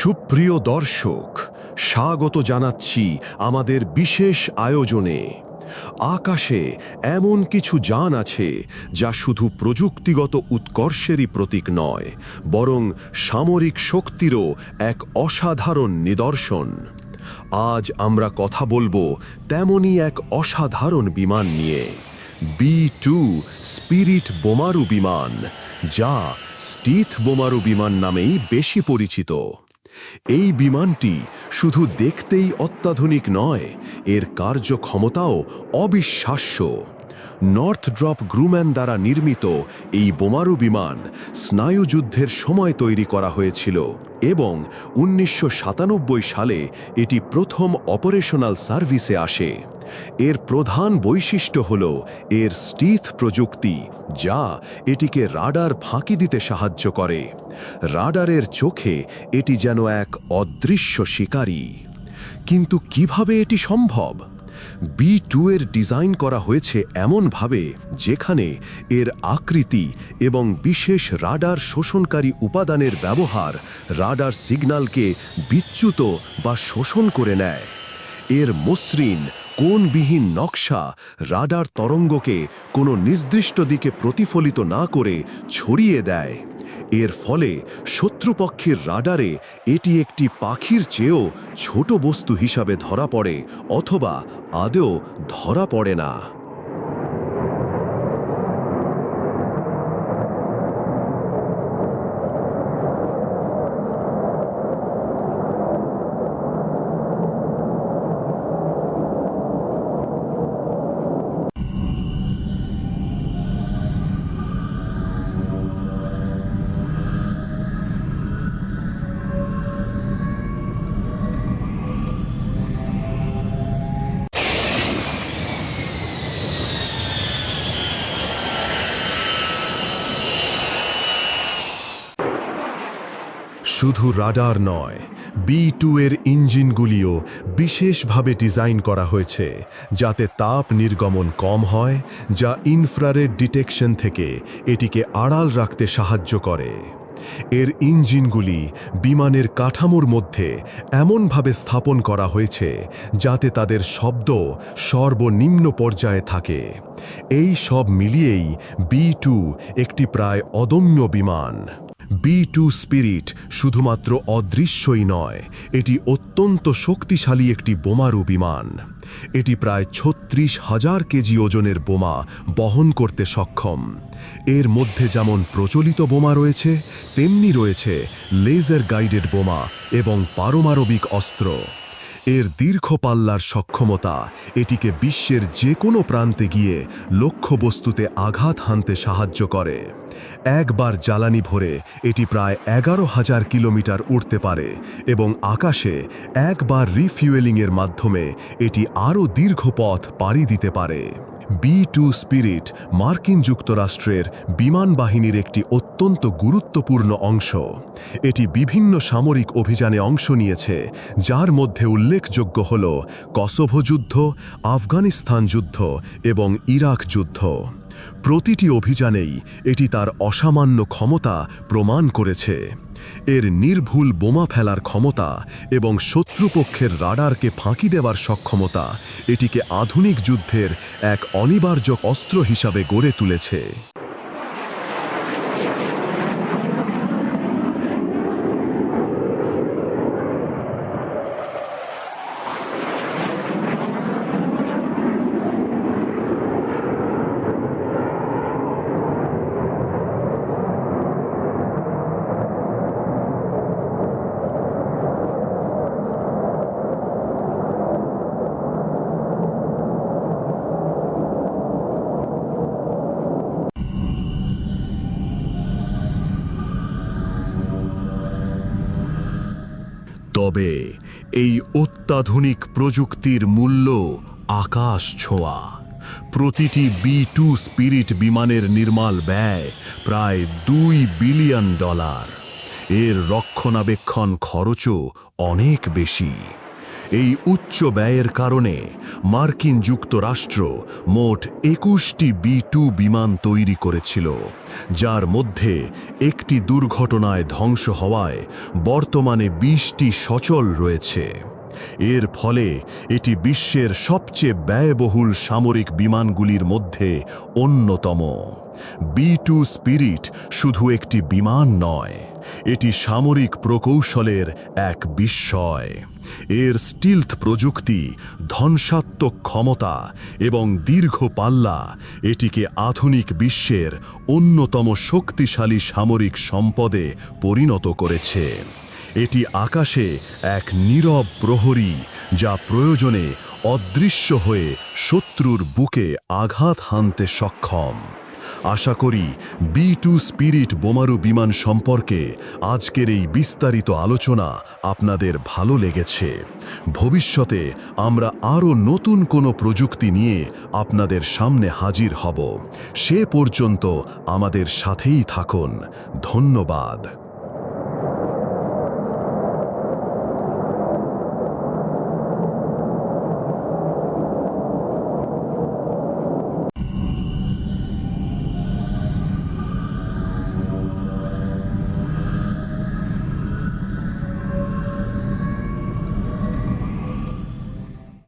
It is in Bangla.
সুপ্রিয় দর্শক, স্বাগত জানাচ্ছি আমাদের বিশেষ আয়োজনে। আকাশে এমন কিছু যান আছে যা শুধু প্রযুক্তিগত উৎকর্ষেরই প্রতীক নয়, বরং সামরিক শক্তিরও এক অসাধারণ নিদর্শন। আজ আমরা কথা বলব তেমনই এক অসাধারণ বিমান নিয়ে। বি টু স্পিরিট বোমারু বিমান, যা স্টিথ বোমারু বিমান নামেই বেশি পরিচিত। এই বিমানটি শুধু দেখতেই অত্যাধুনিক নয় এর কার্যক্ষমতাও অবিশ্বাস্য। নর্থ ড্রপ গ্রুম্যান দ্বারা নির্মিত এই বোমারু বিমান স্নায়ুযুদ্ধের সময় তৈরি করা হয়েছিল এবং উনিশশো সাতানব্বই সালে এটি প্রথম অপারেশনাল সার্ভিসে আসে। এর প্রধান বৈশিষ্ট্য হল এর স্টিথ প্রযুক্তি, যা এটিকে রাডার ফাঁকি দিতে সাহায্য করে। রাডারের চোখে এটি যেন এক অদৃশ্য শিকারী। কিন্তু কীভাবে এটি সম্ভব? বি টু এর ডিজাইন করা হয়েছে এমনভাবে যেখানে এর আকৃতি এবং বিশেষ রাডার শোষণকারী উপাদানের ব্যবহার রাডার সিগন্যালকে বিচ্যুত বা শোষণ করে নেয়। এর মসৃণ, কোণবিহীন নকশা রাডার তরঙ্গকে কোনো নির্দিষ্ট দিকে প্রতিফলিত না করে ছড়িয়ে দেয়। এর ফলে শত্রুপক্ষের রাডারে এটি একটি পাখির চেয়েও ছোট বস্তু হিসাবে ধরা পড়ে অথবা আদেও ধরা পড়ে না। শুধু রাডার নয়, বি টু এর ইঞ্জিনগুলিও বিশেষভাবে ডিজাইন করা হয়েছে যাতে তাপ নির্গমন কম হয়, যা ইনফ্রারেড ডিটেকশন থেকে এটিকে আড়াল রাখতে সাহায্য করে। এর ইঞ্জিনগুলি বিমানের কাঠামোর মধ্যে এমনভাবে স্থাপন করা হয়েছে যাতে তাদের শব্দ সর্বনিম্ন পর্যায়ে থাকে। এই সব মিলিয়েই বি টু একটি প্রায় অদম্য বিমান। বি টু স্পিরিট শুধুমাত্র অদৃশ্যই নয়, এটি অত্যন্ত শক্তিশালী একটি বোমারু বিমান। এটি প্রায় ছত্রিশ হাজার কেজি ওজনের বোমা বহন করতে সক্ষম। এর মধ্যে যেমন প্রচলিত বোমা রয়েছে, তেমনি রয়েছে লেজার গাইডেড বোমা এবং পারমাণবিক অস্ত্র। এর দীর্ঘ পাল্লার সক্ষমতা এটিকে বিশ্বের যে কোনো প্রান্তে গিয়ে লক্ষ্যবস্তুতে আঘাত হানতে সাহায্য করে। একবার জ্বালানি ভরে এটি প্রায় এগারো হাজার কিলোমিটার উঠতে পারে এবং আকাশে একবার রিফিউয়েলিংয়ের মাধ্যমে এটি আরও দীর্ঘ পথ পাড়ি দিতে পারে। বি টু স্পিরিট মার্কিন যুক্তরাষ্ট্রের বিমান বাহিনীর একটি অত্যন্ত গুরুত্বপূর্ণ অংশ। এটি বিভিন্ন সামরিক অভিযানে অংশ নিয়েছে, যার মধ্যে উল্লেখযোগ্য হল কসোভো যুদ্ধ, আফগানিস্তান যুদ্ধ এবং ইরাক যুদ্ধ। প্রতিটি অভিযানেই এটি তার অসামান্য ক্ষমতা প্রমাণ করেছে। এর নির্ভুল বোমা ফেলার ক্ষমতা এবং শত্রুপক্ষের রাডারকে ফাঁকি দেওয়ার সক্ষমতা এটিকে আধুনিক যুদ্ধের এক অনিবার্য অস্ত্র হিসাবে গড়ে তুলেছে। তবে এই অত্যাধুনিক প্রযুক্তির মূল্য আকাশ ছোঁয়া। প্রতিটি বি টু স্পিরিট বিমানের নির্মাল ব্যয় প্রায় দুই বিলিয়ন ডলার। এর রক্ষণাবেক্ষণ খরচও অনেক বেশি। এই উচ্চ ব্যয়ের কারণে মার্কিন যুক্তরাষ্ট্র মোট একুশটি বি টু বিমান তৈরি করেছিল, যার মধ্যে একটি দুর্ঘটনায় ধ্বংস হওয়ায় বর্তমানে বিশটি সচল রয়েছে। এর ফলে এটি বিশ্বের সবচেয়ে ব্যয়বহুল সামরিক বিমানগুলির মধ্যে অন্যতম। বি টু স্পিরিট শুধু একটি বিমান নয়, এটি সামরিক প্রকৌশলের এক বিস্ময়। এর স্টিলথ প্রযুক্তি, ধ্বংসাত্মক ক্ষমতা এবং দীর্ঘ পাল্লা এটিকে আধুনিক বিশ্বের অন্যতম শক্তিশালী সামরিক সম্পদে পরিণত করেছে। এটি আকাশে এক নীরব প্রহরী যা প্রয়োজনে অদৃশ্য হয়ে শত্রুর বুকে আঘাত হানতে সক্ষম। আশা করি বি টু স্পিরিট বোমারু বিমান সম্পর্কে আজকের এই বিস্তারিত আলোচনা আপনাদের ভালো লেগেছে। ভবিষ্যতে আমরা আরও নতুন কোনো প্রযুক্তি নিয়ে আপনাদের সামনে হাজির হব। সে পর্যন্ত আমাদের সাথেই থাকুন। ধন্যবাদ।